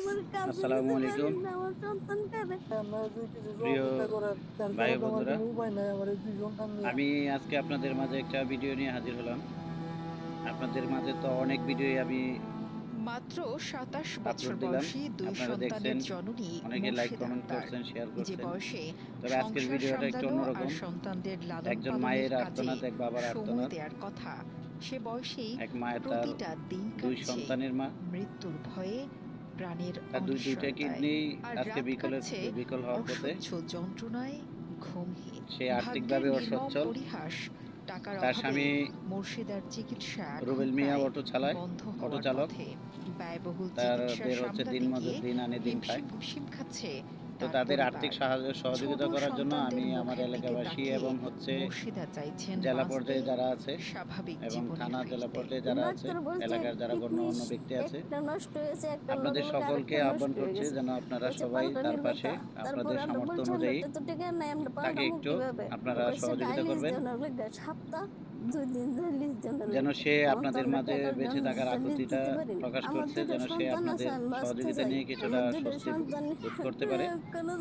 আসসালামু আলাইকুম প্রিয় ভাই বন্ধুরা আমি আজকে আপনাদের মাঝে একটা ভিডিও নিয়ে হাজির হলাম। আপনাদের মাঝে তো অনেক ভিডিও আমি মাত্র সাতাশ বছর বয়সী দুই সন্তানের জননী অনেকে লাইক কমেন্ট করছেন শেয়ার যে করছেন। বয়সে তবে আজকের ভিডিওটা একটু অন্যরকম। সন্তানদের লালন একজন মায়ের কাজে আর্তনাদ এক বাবার সময় আর্তনাদ। দেওয়ার কথা। সে বয়সেই এক মায়ের তার দুই সন্তানের মা মৃত্যুর ভয়ে প্রাণের তার দুই দুইটা অনিশ্চয়তায়। কিডনি আজকে রাত বিকল হওয়ার পথে। অসহ্য যন্ত্রণায় ঘুমহীন। সে আর্থিকভাবে অসচ্ছল। পরিহাস টাকার তার স্বামী মুর্শিদার চিকিৎসা রুবেল মিয়া অটো চালায় অটো চালক। ব্যয়বহুল তার চিকিৎসা বের হচ্ছে দিন মজুর দিন আনে দিন খায়। খাচ্ছে। তো তাদের আর্থিক সাহায্য সহযোগিতা করার জন্য আমি আমার এলাকাবাসী এবং হচ্ছে জেলা পর্যায়ে যারা আছে এবং থানা জেলা পর্যায়ে যারা আছে এলাকার যারা গণ্যমান্য ব্যক্তি আছে আপনাদের সকলকে আহ্বান করছি যেন আপনারা সবাই তার পাশে আপনাদের সামর্থ্য অনুযায়ী তাকে একটু আপনারা সহযোগিতা করবেন। যেন সে আপনাদের মাঝে বেঁচে থাকার আকুতিটা প্রকাশ করছে যেন সে আপনাদের সহযোগিতা নিয়ে কিছুটা স্বস্তি বোধ করতে পারে।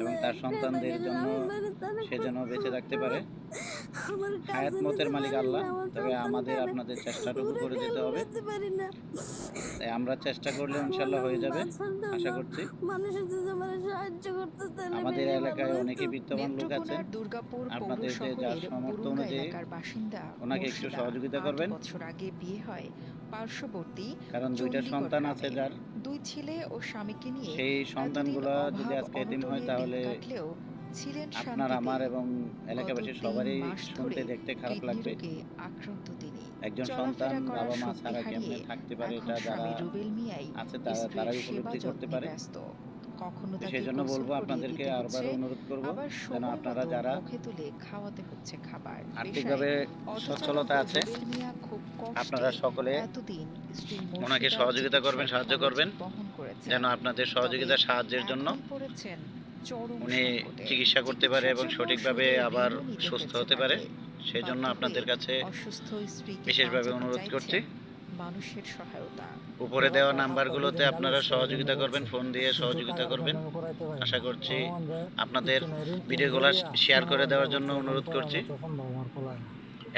এবং তার সন্তানদের জন্য সে যেন বেঁচে থাকতে পারে। হায়াত মতের মালিক আল্লাহ তবে আমাদের আপনাদের চেষ্টাটুকু করে যেতে হবে তাই আমরা চেষ্টা করলে ইনশাল্লাহ হয়ে যাবে আশা করছি। আমাদের এলাকায় অনেকে। বিত্তমান লোক আছে। আপনাদের যে যার সামর্থ্য অনুযায়ী ওনাকে একটু সহযোগিতা করবেন। বছর আগে বিয়ে হয়। পার্শ্ববর্তী কারণ দুইটা সন্তান আছে যার। দুই ছেলে ও স্বামীকে নিয়ে সেই সন্তানগুলো যদি আজকে এতিম হয় তাহলে আপনার আমার এবং এলাকাবাসীর সবারই শুনতে দেখতে খারাপ লাগবে। একজন সন্তান বাবা মা ছাড়া কেমনে থাকতে পারে এটা যারা আছে তারা তারাই উপলব্ধি করতে পারে। কখনো সেই জন্য বলব আপনাদেরকে আরবার অনুরোধ করব যেন আপনারা যারা মুখে তুলে খাওয়াতে হচ্ছে খাবার। আর্থিকভাবে সচ্ছলতা আছে আপনারা সকলে ওনাকে সহযোগিতা করবেন, সাহায্য করবেন, যেন আপনাদের সহযোগিতা সাহায্যের জন্য উনি চিকিৎসা করতে পারে এবং সঠিকভাবে আবার সুস্থ হতে পারে। সেই জন্য আপনাদের কাছে বিশেষভাবে অনুরোধ করছি। মানুষের সহায়তা। উপরে দেওয়া নাম্বারগুলোতে আপনারা সহযোগিতা করবেন ফোন দিয়ে সহযোগিতা করবেন। আশা করছি আপনাদের ভিডিওগুলো শেয়ার করে দেওয়ার জন্য অনুরোধ করছি।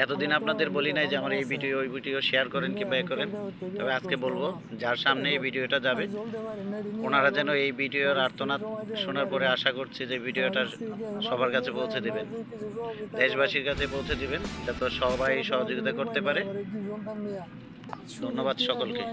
এতদিন আপনাদের বলি নাই যে আমার এই ভিডিও, ওই ভিডিও শেয়ার করেন কিংবা এ করেন। তবে আজকে বলব, যার সামনে এই ভিডিওটা যাবে, ওনারা যেন এই ভিডিওর আর্তনাদ শোনার পরে আশা করছি যে ভিডিওটা সবার কাছে পৌঁছে দেবেন। দেশবাসীর কাছে পৌঁছে দেবেন, যাতে সবাই সহযোগিতা করতে পারে। ধন্যবাদ সকলকে।